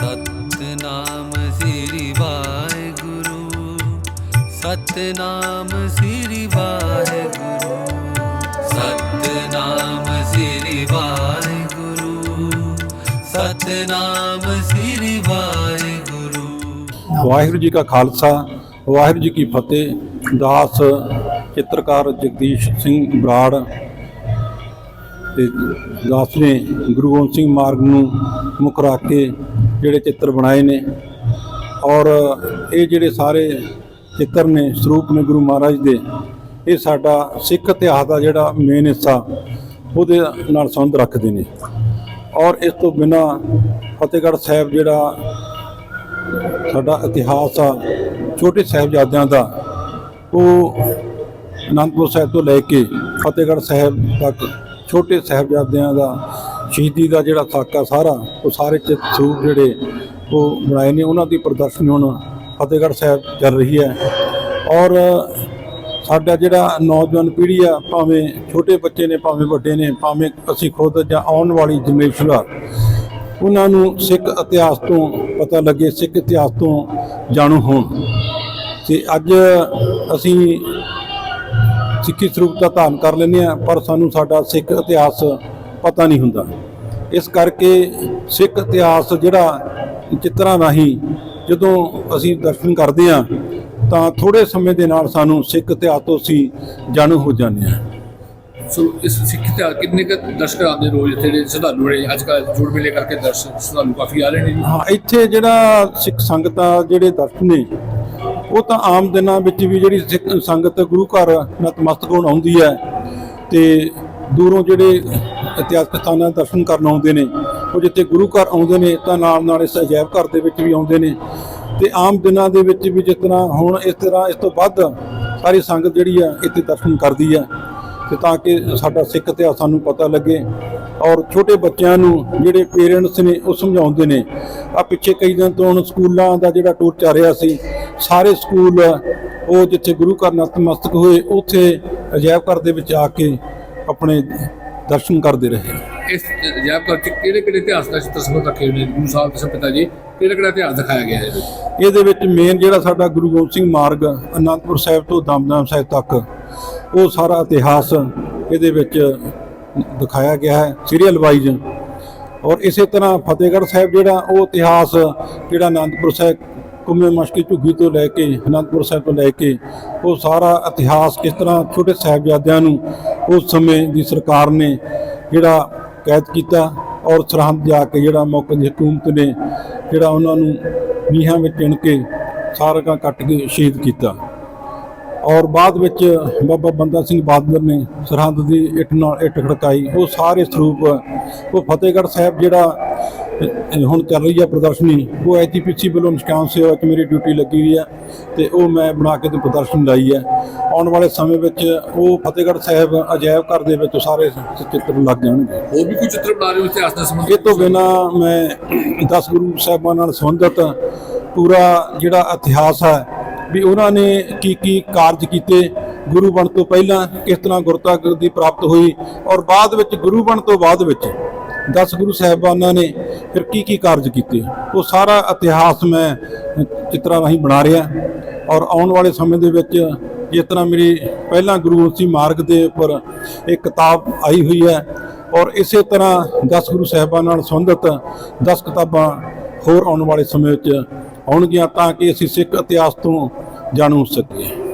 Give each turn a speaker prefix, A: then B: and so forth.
A: ਸਤਨਾਮ ਸ੍ਰੀ ਵਾਹਿਗੁਰੂ ਸਤਨਾਮ ਸ੍ਰੀ ਵਾਹਿਗੁਰੂ ਸਤਨਾਮ ਸ੍ਰੀ ਵਾਹਿਗੁਰੂ ਸਤਨਾਮ ਸ੍ਰੀ ਵਾਹਿਗੁਰੂ।
B: ਵਾਹਿਗੁਰੂ ਜੀ ਕਾ ਖਾਲਸਾ, ਵਾਹਿਗੁਰੂ ਜੀ ਕੀ ਫਤਿਹ। ਦਾਸ ਚਿੱਤਰਕਾਰ ਜਗਦੀਸ਼ ਸਿੰਘ ਬਰਾੜ ਤੇ ਦਾਸ ਨੇ ਗੁਰੂ ਗੋਬਿੰਦ ਸਿੰਘ ਮਾਰਗ ਨੂੰ ਮੁੱਖ ਰੱਖ ਕੇ ਜਿਹੜੇ ਚਿੱਤਰ ਬਣਾਏ ਨੇ ਔਰ ਇਹ ਜਿਹੜੇ ਸਾਰੇ ਚਿੱਤਰ ਨੇ ਸਰੂਪ ਨੇ ਗੁਰੂ ਮਹਾਰਾਜ ਦੇ, ਇਹ ਸਾਡਾ ਸਿੱਖ ਇਤਿਹਾਸ ਦਾ ਜਿਹੜਾ ਮੇਨ ਹਿੱਸਾ ਉਹਦੇ ਨਾਲ ਸੰਬੰਧ ਰੱਖਦੇ ਨੇ। ਔਰ ਇਸ ਤੋਂ ਬਿਨਾ ਫਤਿਹਗੜ੍ਹ ਸਾਹਿਬ ਜਿਹੜਾ ਸਾਡਾ ਇਤਿਹਾਸ ਆ, ਛੋਟੇ ਸਾਹਿਬਜ਼ਾਦਿਆਂ ਦਾ, ਉਹ ਅਨੰਦਪੁਰ ਸਾਹਿਬ ਤੋਂ ਲੈ ਕੇ ਫਤਿਹਗੜ੍ਹ ਸਾਹਿਬ ਤੱਕ ਛੋਟੇ ਸਾਹਿਬਜ਼ਾਦਿਆਂ ਦਾ ਸ਼ਹੀਦੀ ਦਾ ਜਿਹੜਾ ਸਾਕਾ ਸਾਰਾ, ਉਹ ਸਾਰੇ ਚਿੱਤ ਸਰੂਪ ਜਿਹੜੇ ਉਹ ਬਣਾਏ ਨੇ, ਉਹਨਾਂ ਦੀ ਪ੍ਰਦਰਸ਼ਨੀ ਹੁਣ ਫਤਿਹਗੜ੍ਹ ਸਾਹਿਬ ਚੱਲ ਰਹੀ ਹੈ। ਔਰ ਸਾਡਾ ਜਿਹੜਾ ਨੌਜਵਾਨ ਪੀੜ੍ਹੀ ਆ, ਭਾਵੇਂ ਛੋਟੇ ਬੱਚੇ ਨੇ, ਭਾਵੇਂ ਵੱਡੇ ਨੇ, ਭਾਵੇਂ ਅਸੀਂ ਖੁਦ ਜਾਂ ਆਉਣ ਵਾਲੀ ਜਨਰੇਸ਼ਨ ਆ, ਉਹਨਾਂ ਨੂੰ ਸਿੱਖ ਇਤਿਹਾਸ ਤੋਂ ਪਤਾ ਲੱਗੇ, ਸਿੱਖ ਇਤਿਹਾਸ ਤੋਂ ਜਾਣੂ ਹੋਣ। ਤੇ ਅੱਜ ਅਸੀਂ ਸਿੱਖੀ ਸਰੂਪ ਦਾ ਧਾਰਨ ਕਰ ਲੈਂਦੇ ਆ ਪਰ ਸਾਨੂੰ ਸਾਡਾ ਸਿੱਖ ਇਤਿਹਾਸ ਪਤਾ ਨਹੀਂ ਹੁੰਦਾ ਇਸ ਕਰਕੇ ਸਿੱਖ ਇਤਿਹਾਸ ਜਿਹੜਾ ਚਿੱਤਰਾਂ ਰਾਹੀਂ ਜਦੋਂ ਅਸੀਂ ਦਰਸ਼ਨ ਕਰਦੇ ਆ ਤਾਂ ਥੋੜੇ ਸਮੇਂ ਦੇ ਨਾਲ ਸਾਨੂੰ ਸਿੱਖ ਇਤਿਹਾਸ ਤੋਂ ਅਸੀਂ ਜਾਣੂ ਹੋ ਜਾਂਦੇ ਆ
C: ਸੋ ਇਸ ਸਿੱਖ ਇਤਿਹਾਸ ਕਿੰਨੇ ਕੁ ਦਰਸ਼ਕ ਆਉਂਦੇ ਰੋਜ਼ ਇੱਥੇ ਜਿਹੜੇ ਸ਼ਰਧਾਲੂ ਨੇ ਅੱਜ ਕੱਲ੍ਹ ਜੁੜ ਮੇਲੇ ਕਰਕੇ ਦਰਸ਼ਕ ਸ਼ਰਧਾਲੂ ਕਾਫੀ ਆ ਰਹੇ ਨੇ
B: ਹਾਂ ਇੱਥੇ ਜਿਹੜਾ ਸਿੱਖ ਸੰਗਤਾਂ ਜਿਹੜੇ ਦਰਸ਼ਨ ਨੇ ਉਹ ਤਾਂ ਆਮ ਦਿਨਾਂ ਵਿੱਚ ਵੀ ਜਿਹੜੀ ਸਿੱਖ ਸੰਗਤ ਗੁਰੂ ਘਰ ਨਤਮਸਤਕ ਹੋਣ ਆਉਂਦੀ ਹੈ ਤੇ ਦੂਰੋਂ ਜਿਹੜੇ ਇਤਿਹਾਸਕ ਸਥਾਨਾਂ ਦੇ ਦਰਸ਼ਨ ਕਰਨ ਆਉਂਦੇ ਨੇ। ਉਹ ਜਿੱਥੇ ਗੁਰੂ ਘਰ ਆਉਂਦੇ ਨੇ, ਤਾਂ ਨਾਲ ਨਾਲ ਇਸ ਅਜਾਇਬ ਘਰ ਦੇ ਵਿੱਚ ਵੀ ਆਉਂਦੇ ਨੇ। ਤੇ ਆਮ ਦਿਨਾਂ ਦੇ ਵਿੱਚ ਵੀ ਜਿਸ ਤਰ੍ਹਾਂ ਹੁਣ ਇਸ ਤਰ੍ਹਾਂ ਇਸ ਤੋਂ ਵੱਧ ਸਾਰੀ ਸੰਗਤ ਜਿਹੜੀ ਆ, ਇੱਥੇ ਦਰਸ਼ਨ ਕਰਦੀ ਆ। ਤੇ ਤਾਂ ਕਿ ਸਾਡਾ ਸਿੱਖ ਇਤਿਹਾਸ ਸਾਨੂੰ ਪਤਾ ਲੱਗੇ ਔਰ ਛੋਟੇ ਬੱਚਿਆਂ ਨੂੰ ਜਿਹੜੇ ਪੇਰੈਂਟਸ ਨੇ, ਉਹ ਸਮਝਾਉਂਦੇ ਨੇ। ਆ ਪਿੱਛੇ ਕਈ ਦਿਨ ਤੋਂ ਹੁਣ ਸਕੂਲਾਂ ਦਾ ਜਿਹੜਾ ਟੂਰ ਚੱਲ ਰਿਹਾ ਸੀ, ਸਾਰੇ ਸਕੂਲ ਉਹ ਜਿੱਥੇ ਗੁਰੂ ਘਰ ਨਤਮਸਤਕ ਹੋਏ, ਉੱਥੇ ਅਜਾਇਬ ਘਰ ਦੇ ਵਿੱਚ ਆ ਕੇ ਆਪਣੇ ਦਰਸ਼ਨ ਕਰਦੇ ਰਹੇ
C: ਇਸ ਘਰ ਚ ਕਿਹੜੇ ਕਿਹੜੇ ਇਤਿਹਾਸ ਦਾ ਚਿੱਤਰ ਸੰਬੰਧ ਰੱਖੇ ਨੇ? ਗੁਰੂ ਸਾਹਿਬ ਦੇ ਪਿਤਾ ਜੀ ਕਿਹੜਾ ਕਿਹੜਾ ਇਤਿਹਾਸ ਦਿਖਾਇਆ ਗਿਆ ਹੈ ਇਹਦੇ ਵਿੱਚ?
B: ਇਹਦੇ ਵਿੱਚ ਮੇਨ ਜਿਹੜਾ ਸਾਡਾ ਗੁਰੂ ਗੋਬਿੰਦ ਸਿੰਘ ਮਾਰਗ ਅਨੰਦਪੁਰ ਸਾਹਿਬ ਤੋਂ ਦਮਦਮ ਸਾਹਿਬ ਤੱਕ ਉਹ ਸਾਰਾ ਇਤਿਹਾਸ ਇਹਦੇ ਵਿੱਚ ਦਿਖਾਇਆ ਗਿਆ ਹੈ ਸੀਰੀਅਲ ਵਾਈਜ਼ ਔਰ ਇਸੇ ਤਰ੍ਹਾਂ ਫਤਿਹਗੜ੍ਹ ਸਾਹਿਬ ਜਿਹੜਾ ਉਹ ਇਤਿਹਾਸ ਜਿਹੜਾ ਅਨੰਦਪੁਰ ਸਾਹਿਬ ਕੁੰਮੇ ਮਸ਼ਕੀ ਝੁੱਗੀ ਤੋਂ ਲੈ ਕੇ ਅਨੰਦਪੁਰ ਸਾਹਿਬ ਤੋਂ ਲੈ ਕੇ ਉਹ ਸਾਰਾ ਇਤਿਹਾਸ ਕਿਸ ਤਰ੍ਹਾਂ ਛੋਟੇ ਸਾਹਿਬਜ਼ਾਦਿਆਂ ਨੂੰ ਉਸ ਸਮੇਂ ਦੀ ਸਰਕਾਰ ਨੇ ਜਿਹੜਾ ਕੈਦ ਕੀਤਾ ਔਰ ਸਰਹੰਦ ਜਾ ਕੇ ਜਿਹੜਾ ਮੌਕੇ ਦੀ ਹਕੂਮਤ ਨੇ ਜਿਹੜਾ ਉਹਨਾਂ ਨੂੰ ਨੀਹਾਂ ਵਿੱਚ ਚਿਣ ਕੇ ਸਾਰਗਾ ਕੱਟ ਕੇ ਸ਼ਹੀਦ ਕੀਤਾ। ਔਰ ਬਾਅਦ ਵਿੱਚ ਬਾਬਾ ਬੰਦਾ ਸਿੰਘ ਬਹਾਦਰ ਨੇ ਸਰਹੰਦ ਦੀ ਇੱਟ ਨਾਲ ਇੱਟ ਖੜਕਾਈ। ਉਹ ਸਾਰੇ ਸਰੂਪ, ਉਹ ਫਤਿਹਗੜ੍ਹ ਸਾਹਿਬ ਜਿਹੜਾ ਹੁਣ ਚੱਲ ਰਹੀ ਹੈ ਪ੍ਰਦਰਸ਼ਨੀ ਉਹ ਐਚਪੀਸੀ ਵੱਲੋਂ ਨਿਸ਼ਕਾਮ ਸੇਵਾ 'ਚ ਮੇਰੀ ਡਿਊਟੀ ਲੱਗੀ ਹੋਈ ਹੈ ਤੇ ਉਹ ਮੈਂ ਬਣਾ ਕੇ ਤੇ ਪ੍ਰਦਰਸ਼ਨੀ ਲਾਈ ਹੈ ਆਉਣ ਵਾਲੇ ਸਮੇਂ ਵਿੱਚ ਉਹ ਫਤਿਹਗੜ੍ਹ ਸਾਹਿਬ ਅਜਾਇਬ ਘਰ ਦੇ ਵਿੱਚ ਸਾਰੇ ਚਿੱਤਰ ਲੱਗ ਜਾਣਗੇ।
C: ਹੋਰ ਵੀ ਕੋਈ ਚਿੱਤਰ ਬਣਾ ਰਹੇ ਹੋ ਇਤਿਹਾਸ ਦਾ ਸੰਬੰਧ
B: ਇਹ ਤੋਂ ਬਿਨਾ ਮੈਂ 10 ਗੁਰੂ ਸਾਹਿਬਾਨ ਨਾਲ ਸੰਬੰਧਿਤ ਪੂਰਾ ਜਿਹੜਾ ਇਤਿਹਾਸ ਹੈ ਵੀ ਉਹਨਾਂ ਨੇ ਕੀ ਕੀ ਕਾਰਜ ਕੀਤੇ ਗੁਰੂ ਬਣ ਤੋਂ ਪਹਿਲਾਂ ਕਿਸ ਤਰ੍ਹਾਂ ਗੁਰਤਾ ਦੀ ਪ੍ਰਾਪਤ ਹੋਈ ਔਰ ਬਾਅਦ ਵਿੱਚ ਗੁਰੂ ਬਣ ਤੋਂ ਬਾਅਦ ਵਿੱਚ 10 ਗੁਰੂ ਸਾਹਿਬਾਨਾਂ ਨੇ ਫਿਰ ਕੀ ਕੀ ਕਾਰਜ ਕੀਤੇ? ਉਹ ਸਾਰਾ ਇਤਿਹਾਸ ਮੈਂ ਚਿੱਤਰਾਂ ਰਾਹੀਂ ਬਣਾ ਰਿਹਾ। ਔਰ ਆਉਣ ਵਾਲੇ ਸਮੇਂ ਦੇ ਵਿੱਚ ਜਿਸ ਤਰ੍ਹਾਂ ਮੇਰੀ ਪਹਿਲਾਂ ਗੁਰੂ ਗੋਬਿੰਦ ਸਿੰਘ ਮਾਰਗ ਦੇ ਉੱਪਰ ਇੱਕ ਕਿਤਾਬ ਆਈ ਹੋਈ ਹੈ ਔਰ ਇਸੇ ਤਰ੍ਹਾਂ 10 ਗੁਰੂ ਸਾਹਿਬਾਨ ਨਾਲ ਸੰਬੰਧਿਤ 10 ਕਿਤਾਬਾਂ ਹੋਰ ਆਉਣ ਵਾਲੇ ਸਮੇਂ ਵਿੱਚ ਆਉਣਗੀਆਂ ਤਾਂ ਕਿ ਅਸੀਂ ਸਿੱਖ ਇਤਿਹਾਸ ਤੋਂ ਜਾਣੂ ਹੋ ਸਕੀਏ।